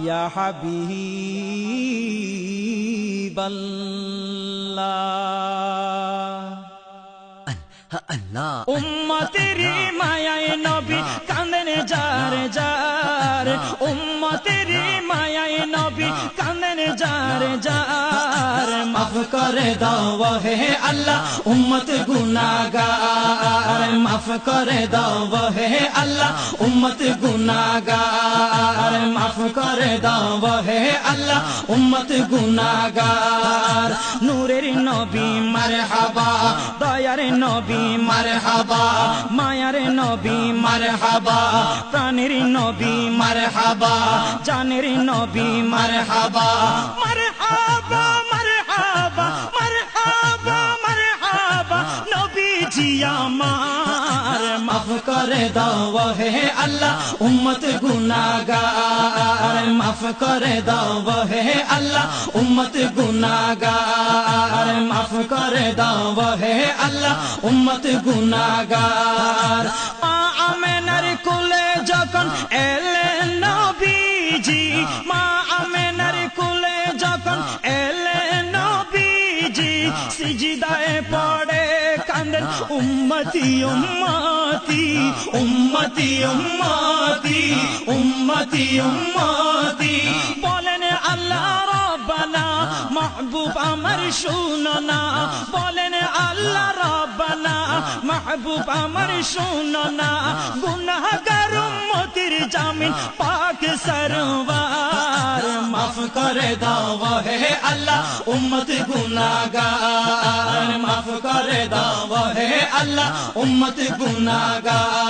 Allah Ya Habib Allah আল্লাহ উম্মতেরি মায়ায় নবী কান্দেন যার যার উম্মতেরি মায়ায় নবী কান্দেন যার যার মাফ করে দাও হে আল্লাহ উম্মত গুনাহগার মাফ করে দাও হে আল্লাহ। উম্মত গুনাহগার। মাফ করে দাও হে আল্লাহ। উম্মত গুনাহগার। নূরের নবী মারহাবা, দয়ার নবী মারহাবা, মায়ার নবী মারহাবা, প্রাণের নবী মারহাবা, জানের নবী মারহাবা। মারহাবা মারহাবা মারহাবা মারহাবা। নবীজি আমার মাফ করে দাও হে আল্লাহ উম্মত গুনাহগার মাফ করে দাও হে আল্লাহ উম্মত গুনাহগার মাফ করে দাও হে আল্লাহ উম্মত গুনাহগার মা আমেনার কোলে যখন এলেন নবীজি মা আমেনার কোলে কান্দেন উম্মতি উম্মতি উম্মতি উম্মতি উম্মতি উম্মতি বলেন আল্লাহ রব্বানা মাহবুব আমার শুননা বলেন আল্লাহ রব্বানা মাহবুব আমার শুননা গুনাহগার উম্মতির জামিন পাক সরওয়ার মাফ করে দাও হে আল্লাহ উম্মত গুনাহগার মাফ করে দাও হে আল্লাহ উম্মত গুনাহগার উম্মতের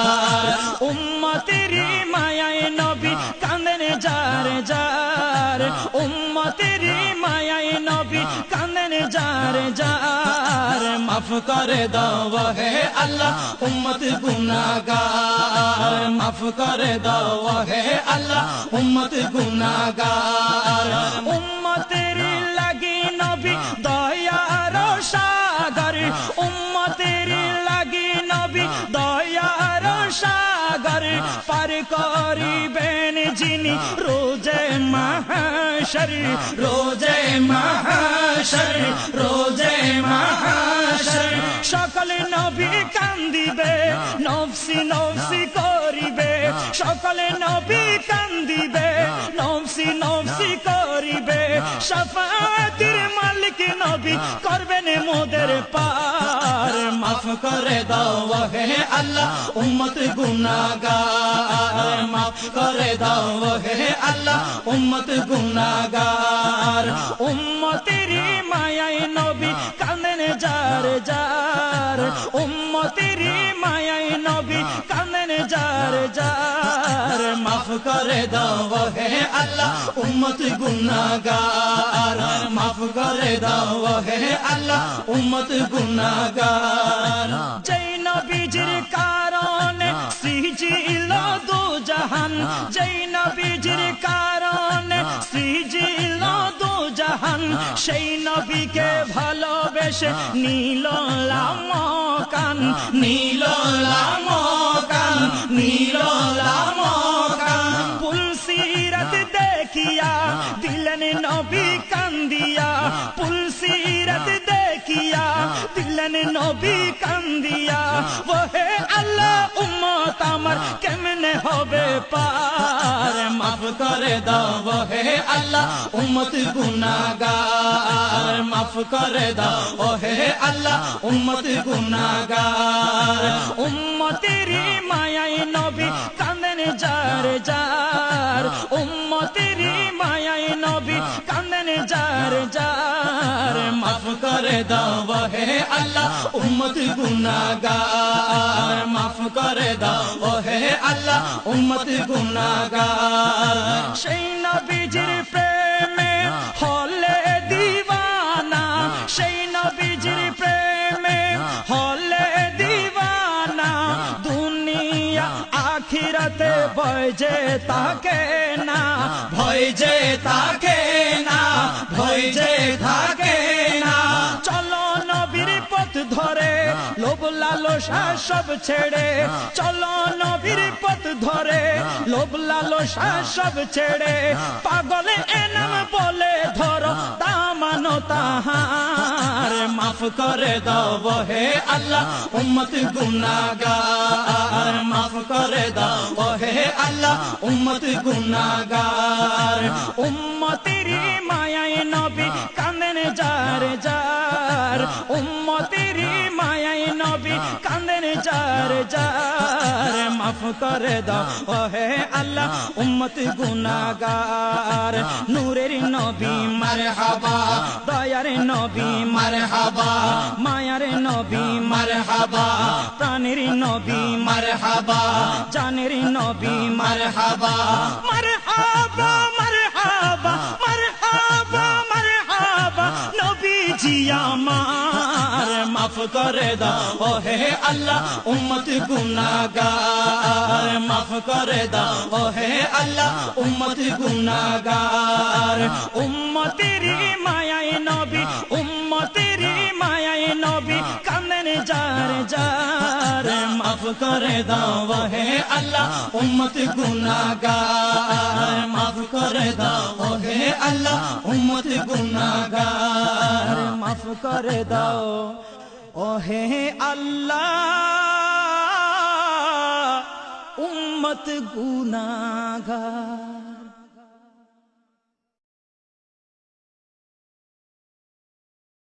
করে দাও হে আল্লাহ, উম্মত গুনাহগার। মাফ করে দাও হে আল্লাহ, উম্মত গুনাহগার। উম্মতের লাগি নবী দয়ার সাগর। উম্মতের লাগি নবী দয়ার সাগর। পার করিবেন যিনি রোজে মাহাশর রোজে মাহাশর, রোজে নফসি নফসি করিবে সকল নবী কান্দিবে নফসি নফসি করিবে সাফাতির মালিক নবী করবেন মোদের পার। মাফ করে দাও হে আল্লাহ উম্মত গুনাহগার। মাফ করে দাও হে আল্লাহ উম্মত গুনাহগার। উম্মতের মায়ায় নবী কান্দেন যার যার। উম্মতের মায়ায় নবী কান্দেন যার যার। মাফ করে দাও হে আল্লাহ উম্মত গুনাহগার। মাফ করে দাও হে আল্লাহ উম্মত নবীজির কারণে সৃজিল দু জাহান নবীজির কারণে সৃজিল দু জাহান সেই নবীকে ভালোবেসে নীল লামকান নীল লামকান নীল লামকান পুলসিরত দেখিয়া দিলেন নবী কান্দিয়া। পুলসিরত দেখিয়া দিলেন নবী কান্দিয়া। ওহে আল্লাহ উম্মত আমার কেমনে হবে পার মাফ করে দাও হে আল্লাহ উম্মত গুনাহগার মাফ করে দাও হে আল্লাহ উম্মত গুনাহগার উম্মতের আল্লাহ, উম্মত গুনাগার মাফ করে দাও। ও আল্লাহ, উম্মত গুনাগার সেই নবীজির প্রেমে হলে দিওয়ানা। সেই নবীজির প্রেমে হলে দিওয়ানা। দুনিয়া আখিরাতে ভয় যে তাকে না, ভয় যে তাকে না, ভয় যে লালসা সব ছেড়ে। চলো নবীর পথ ধরে। লোভ লালসা সব ছেড়ে। পাগল এনাম বলে ধরো দামানো তাহার। মাফ করে দাও হে আল্লাহ উম্মত গুনাগার। মাফ করে দাও হে আল্লাহ উম্মত গুনাগার। উম্মতেরি যার মাফ করে দাও হে আল্লাহ উম্মত গুনাগার নূরের নবী মারহাবা দয়ার নবী মারহাবা মায়ার নবী মারহাবা প্রাণের নবী মারহাবা জানের নবী মারহাবা মারহাবা মারহাবা মারহাবা মারহাবা নবীজি আমার মাফ করে দাও হে আল্লাহ, উম্মত গুনাগার মাফ করে দাও হে আল্লাহ, উম্মত গুনাগার উম্মতের মায়ায় নবী, উম্মতের মায়ায় নবী কান্দেন যার যার। মাফ করে দাও হে আল্লাহ উম্মত গুনাহগার মাফ করে দাও হে আল্লাহ উম্মত গুনাহগার মাফ করে দাও ও হে আল্লাহ উম্মত গুনাহগার